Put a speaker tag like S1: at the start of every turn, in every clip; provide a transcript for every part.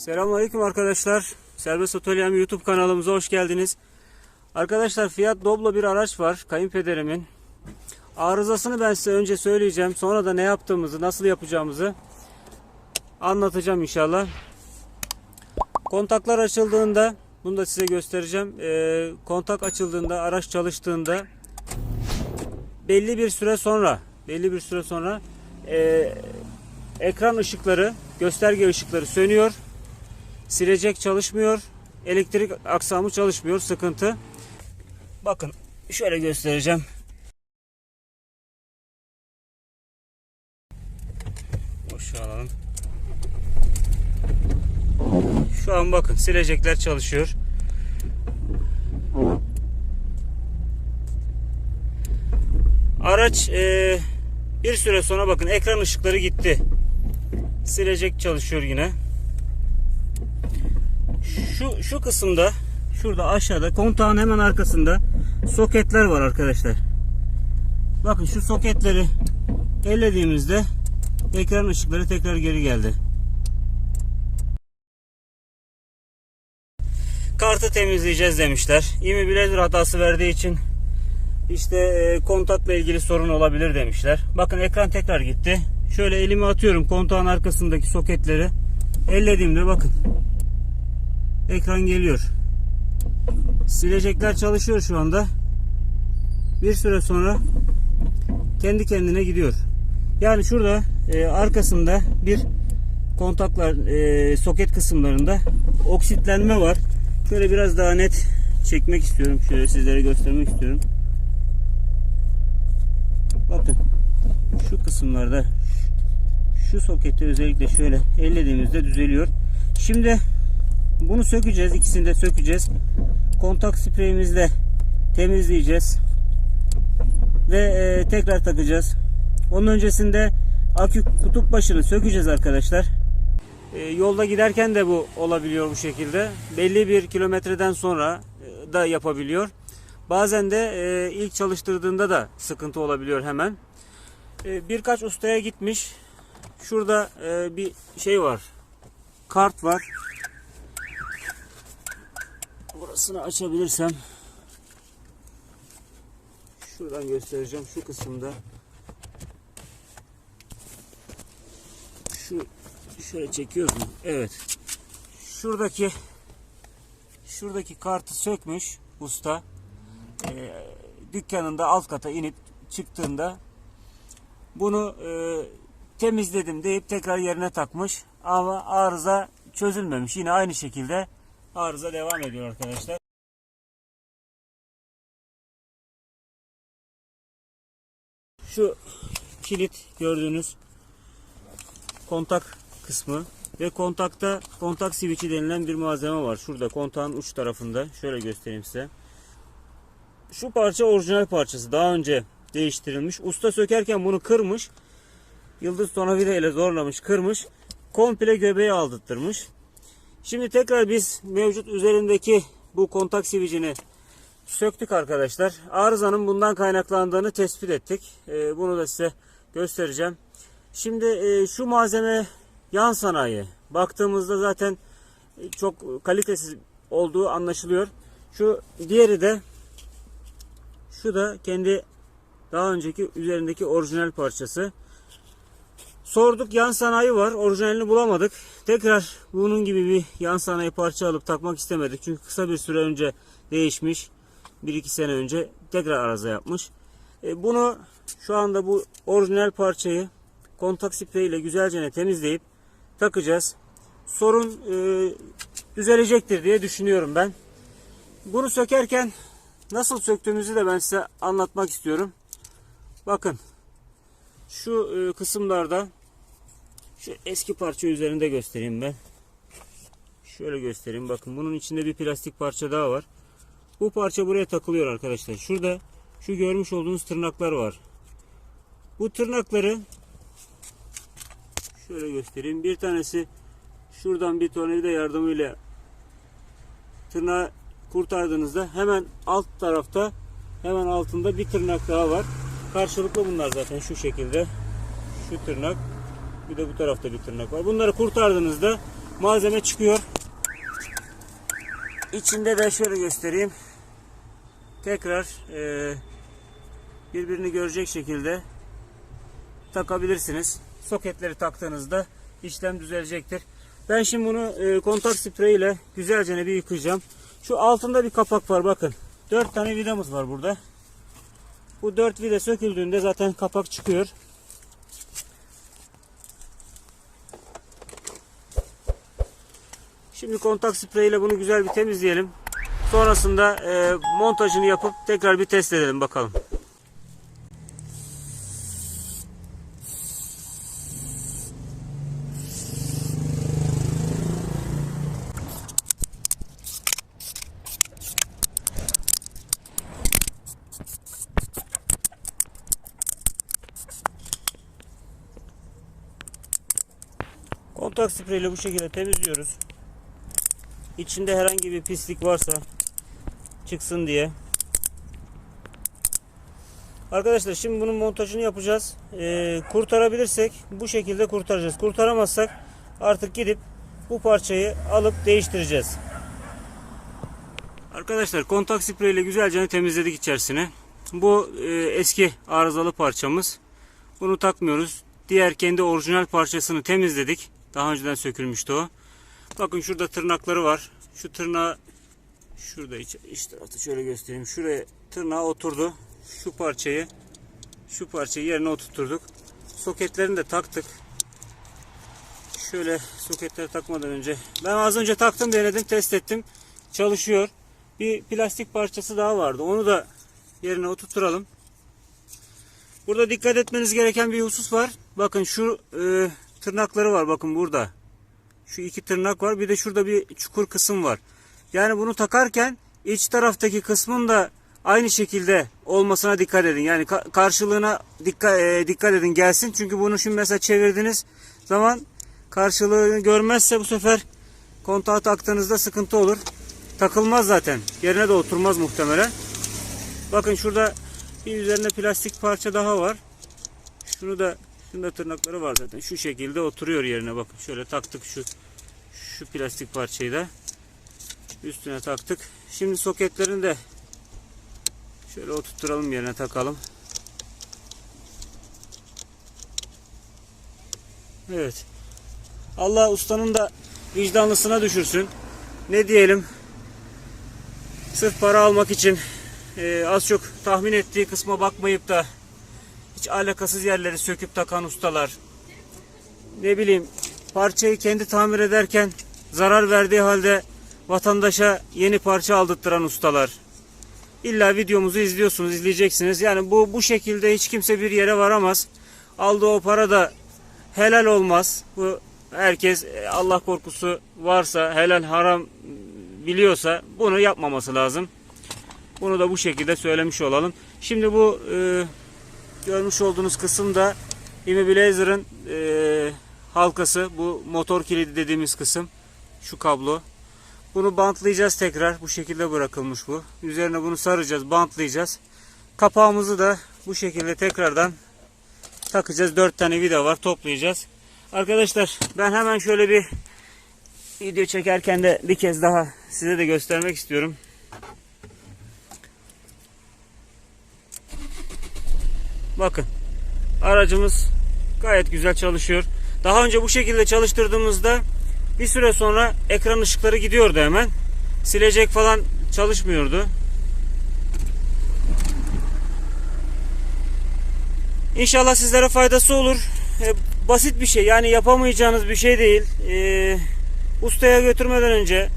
S1: Selamünaleyküm arkadaşlar. Serbest Otolyem YouTube kanalımıza hoş geldiniz. Arkadaşlar Fiat Doblo bir araç var kayınpederimin. Arızasını ben size önce söyleyeceğim. Sonra da ne yaptığımızı, nasıl yapacağımızı anlatacağım inşallah. Kontaklar açıldığında, bunu da size göstereceğim. Ee, kontak açıldığında, araç çalıştığında belli bir süre sonra, belli bir süre sonra ee, ekran ışıkları, gösterge ışıkları sönüyor. Silecek çalışmıyor. Elektrik aksamı çalışmıyor. Sıkıntı. Bakın şöyle göstereceğim. Boşa alalım. Şu an bakın silecekler çalışıyor. Araç e, bir süre sonra bakın ekran ışıkları gitti. Silecek çalışıyor yine. Şu şu kısımda şurada aşağıda kontağın hemen arkasında soketler var arkadaşlar. Bakın şu soketleri ellediğimizde ekran ışıkları tekrar geri geldi. Kartı temizleyeceğiz demişler. Immobilizer hatası verdiği için işte e, kontakla ilgili sorun olabilir demişler. Bakın ekran tekrar gitti. Şöyle elimi atıyorum kontağın arkasındaki soketleri. Ellediğimde bakın ekran geliyor. Silecekler çalışıyor şu anda. Bir süre sonra kendi kendine gidiyor. Yani şurada e, arkasında bir kontaklar e, soket kısımlarında oksitlenme var. Şöyle biraz daha net çekmek istiyorum. Şöyle sizlere göstermek istiyorum. Bakın şu kısımlarda şu soketi özellikle şöyle ellediğimizde düzeliyor. Şimdi bunu sökeceğiz. İkisini de sökeceğiz. Kontak spreyimizle temizleyeceğiz. Ve e, tekrar takacağız. Onun öncesinde akü kutup başını sökeceğiz arkadaşlar. E, yolda giderken de bu olabiliyor bu şekilde. Belli bir kilometreden sonra e, da yapabiliyor. Bazen de e, ilk çalıştırdığında da sıkıntı olabiliyor hemen. E, birkaç ustaya gitmiş. Şurada e, bir şey var. Kart var. Burasını açabilirsem şuradan göstereceğim şu kısımda şu şöyle çekiyoruz mu? Evet. Şuradaki şuradaki kartı sökmüş usta. Ee, dükkanında alt kata inip çıktığında bunu e, temizledim deyip tekrar yerine takmış ama arıza çözülmemiş. Yine aynı şekilde arıza devam ediyor arkadaşlar. Şu kilit gördüğünüz kontak kısmı ve kontakta kontak switch'i denilen bir malzeme var. Şurada kontağın uç tarafında. Şöyle göstereyim size. Şu parça orijinal parçası. Daha önce değiştirilmiş. Usta sökerken bunu kırmış. Yıldız tornavida ile zorlamış, kırmış. Komple göbeği aldırtmış. Şimdi tekrar biz mevcut üzerindeki bu kontak switch'ini söktük arkadaşlar. Arızanın bundan kaynaklandığını tespit ettik. Ee, bunu da size göstereceğim. Şimdi e, şu malzeme yan sanayi. Baktığımızda zaten çok kalitesiz olduğu anlaşılıyor. Şu diğeri de şu da kendi daha önceki üzerindeki orijinal parçası. Sorduk yan sanayi var. Orijinalini bulamadık. Tekrar bunun gibi bir yan sanayi parça alıp takmak istemedik. Çünkü kısa bir süre önce değişmiş. 1-2 sene önce tekrar arıza yapmış. E, bunu şu anda bu orijinal parçayı kontak sprey ile güzelce temizleyip takacağız. Sorun e, düzelecektir diye düşünüyorum ben. Bunu sökerken nasıl söktüğümüzü de ben size anlatmak istiyorum. Bakın şu e, kısımlarda şu eski parça üzerinde göstereyim ben. Şöyle göstereyim. Bakın bunun içinde bir plastik parça daha var. Bu parça buraya takılıyor arkadaşlar. Şurada şu görmüş olduğunuz tırnaklar var. Bu tırnakları şöyle göstereyim. Bir tanesi şuradan bir tornavida yardımıyla tırnağı kurtardığınızda hemen alt tarafta hemen altında bir tırnak daha var. Karşılıklı bunlar zaten şu şekilde. Şu tırnak bir de bu tarafta bir tırnak var. Bunları kurtardığınızda malzeme çıkıyor. İçinde de şöyle göstereyim. Tekrar e, birbirini görecek şekilde takabilirsiniz. Soketleri taktığınızda işlem düzelecektir. Ben şimdi bunu e, kontak sprey ile güzelce bir yıkayacağım. Şu altında bir kapak var bakın. 4 tane vidamız var burada. Bu 4 vida söküldüğünde zaten kapak çıkıyor. Şimdi kontak sprey ile bunu güzel bir temizleyelim. Sonrasında e, montajını yapıp tekrar bir test edelim bakalım. Kontak spreyle bu şekilde temizliyoruz. İçinde herhangi bir pislik varsa çıksın diye. Arkadaşlar şimdi bunun montajını yapacağız. Ee, kurtarabilirsek bu şekilde kurtaracağız. Kurtaramazsak artık gidip bu parçayı alıp değiştireceğiz. Arkadaşlar kontak spreyle güzelce temizledik içerisine. Bu e, eski arızalı parçamız. Bunu takmıyoruz. Diğer kendi orijinal parçasını temizledik. Daha önceden sökülmüştü o. Bakın şurada tırnakları var. Şu tırnağı şurada tarafta şöyle göstereyim. Şuraya tırnağı oturdu. Şu parçayı şu parçayı yerine oturtturduk. Soketlerini de taktık. Şöyle soketleri takmadan önce ben az önce taktım denedim test ettim. Çalışıyor. Bir plastik parçası daha vardı. Onu da yerine oturtturalım. Burada dikkat etmeniz gereken bir husus var. Bakın şu e, tırnakları var bakın burada. Şu iki tırnak var. Bir de şurada bir çukur kısım var. Yani bunu takarken iç taraftaki kısmın da aynı şekilde olmasına dikkat edin. Yani ka- karşılığına dikkat e, dikkat edin gelsin. Çünkü bunu şimdi mesela çevirdiğiniz zaman karşılığını görmezse bu sefer kontağı taktığınızda sıkıntı olur. Takılmaz zaten. Yerine de oturmaz muhtemelen. Bakın şurada bir üzerinde plastik parça daha var. Şunu da Şunda tırnakları var zaten. Şu şekilde oturuyor yerine bakın. Şöyle taktık şu şu plastik parçayı da üstüne taktık. Şimdi soketlerini de şöyle oturtturalım yerine takalım. Evet. Allah ustanın da vicdanlısına düşürsün. Ne diyelim? Sırf para almak için e, az çok tahmin ettiği kısma bakmayıp da hiç alakasız yerleri söküp takan ustalar. Ne bileyim parçayı kendi tamir ederken zarar verdiği halde vatandaşa yeni parça aldırttıran ustalar. İlla videomuzu izliyorsunuz, izleyeceksiniz. Yani bu bu şekilde hiç kimse bir yere varamaz. Aldığı o para da helal olmaz. Bu herkes e, Allah korkusu varsa, helal haram biliyorsa bunu yapmaması lazım. Bunu da bu şekilde söylemiş olalım. Şimdi bu e, görmüş olduğunuz kısım da Immobilizer'ın e, halkası. Bu motor kilidi dediğimiz kısım. Şu kablo. Bunu bantlayacağız tekrar. Bu şekilde bırakılmış bu. Üzerine bunu saracağız, bantlayacağız. Kapağımızı da bu şekilde tekrardan takacağız. 4 tane vida var. Toplayacağız. Arkadaşlar ben hemen şöyle bir video çekerken de bir kez daha size de göstermek istiyorum. Bakın aracımız gayet güzel çalışıyor. Daha önce bu şekilde çalıştırdığımızda bir süre sonra ekran ışıkları gidiyordu hemen. Silecek falan çalışmıyordu. İnşallah sizlere faydası olur. E, basit bir şey yani yapamayacağınız bir şey değil. E, ustaya götürmeden önce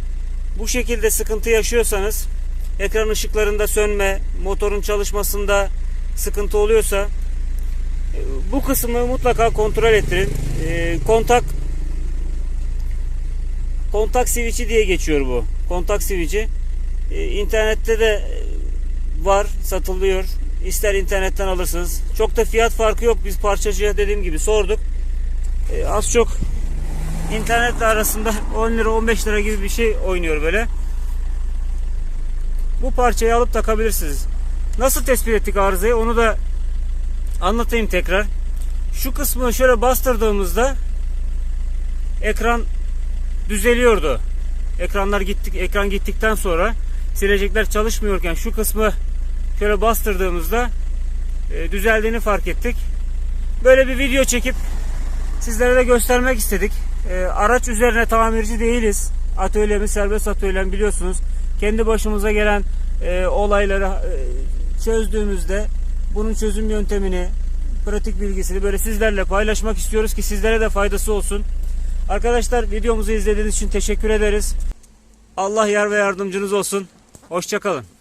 S1: bu şekilde sıkıntı yaşıyorsanız ekran ışıklarında sönme, motorun çalışmasında sıkıntı oluyorsa e, bu kısmı mutlaka kontrol ettirin. E, kontak kontak switch'i diye geçiyor bu. Kontak switch'i. E, internette de var, satılıyor. İster internetten alırsınız. Çok da fiyat farkı yok. Biz parçacıya dediğim gibi sorduk. Az çok internetle arasında 10 lira 15 lira gibi bir şey oynuyor böyle. Bu parçayı alıp takabilirsiniz. Nasıl tespit ettik arızayı onu da anlatayım tekrar. Şu kısmı şöyle bastırdığımızda ekran düzeliyordu. Ekranlar gittik ekran gittikten sonra silecekler çalışmıyorken şu kısmı şöyle bastırdığımızda e, düzeldiğini fark ettik. Böyle bir video çekip sizlere de göstermek istedik. E, araç üzerine tamirci değiliz. Atölyemiz serbest atölyem biliyorsunuz. Kendi başımıza gelen e, olayları e, çözdüğümüzde bunun çözüm yöntemini, pratik bilgisini böyle sizlerle paylaşmak istiyoruz ki sizlere de faydası olsun. Arkadaşlar videomuzu izlediğiniz için teşekkür ederiz. Allah yar ve yardımcınız olsun. Hoşçakalın.